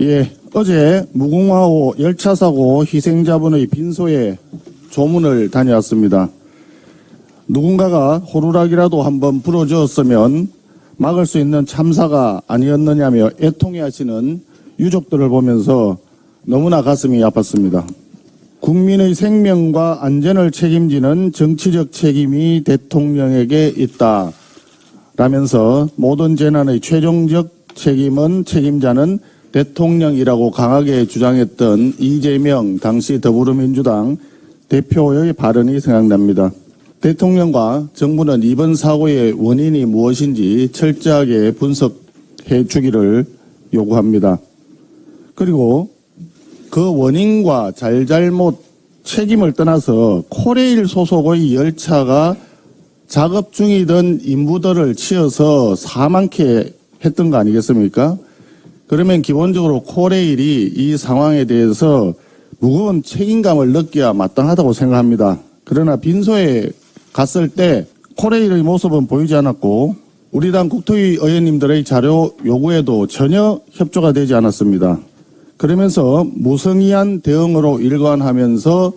예, 어제 무궁화호 열차 사고 희생자분의 빈소에 조문을 다녀왔습니다. 누군가가 호루라기라도 한번 불어주었으면 막을 수 있는 참사가 아니었느냐며 애통해하시는 유족들을 보면서 너무나 가슴이 아팠습니다. 국민의 생명과 안전을 책임지는 정치적 책임이 대통령에게 있다. 라면서 모든 재난의 최종적 책임은 책임자는 대통령이라고 강하게 주장했던 이재명 당시 더불어민주당 대표의 발언이 생각납니다. 대통령과 정부는 이번 사고의 원인이 무엇인지 철저하게 분석해 주기를 요구합니다. 그리고 그 원인과 잘잘못 책임을 떠나서 코레일 소속의 열차가 작업 중이던 인부들을 치어서 사망케 했던 거 아니겠습니까? 그러면 기본적으로 코레일이 이 상황에 대해서 무거운 책임감을 느껴야 마땅하다고 생각합니다. 그러나 빈소에 갔을 때 코레일의 모습은 보이지 않았고 우리 당 국토위 의원님들의 자료 요구에도 전혀 협조가 되지 않았습니다. 그러면서 무성의한 대응으로 일관하면서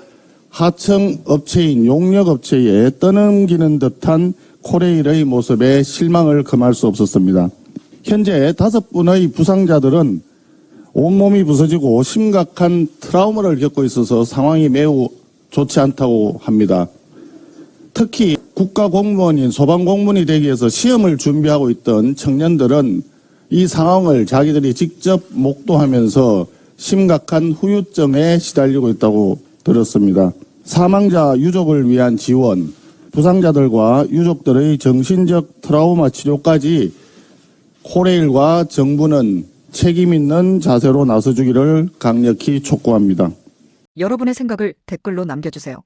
하청 업체인 용역 업체에 떠넘기는 듯한 코레일의 모습에 실망을 금할 수 없었습니다. 현재 다섯 분의 부상자들은 온몸이 부서지고 심각한 트라우마를 겪고 있어서 상황이 매우 좋지 않다고 합니다. 특히 국가 공무원인 소방 공무원이 되기 위해서 시험을 준비하고 있던 청년들은 이 상황을 자기들이 직접 목도하면서 심각한 후유증에 시달리고 있다고 들었습니다. 사망자 유족을 위한 지원, 부상자들과 유족들의 정신적 트라우마 치료까지 코레일과 정부는 책임 있는 자세로 나서주기를 강력히 촉구합니다. 여러분의 생각을 댓글로 남겨주세요.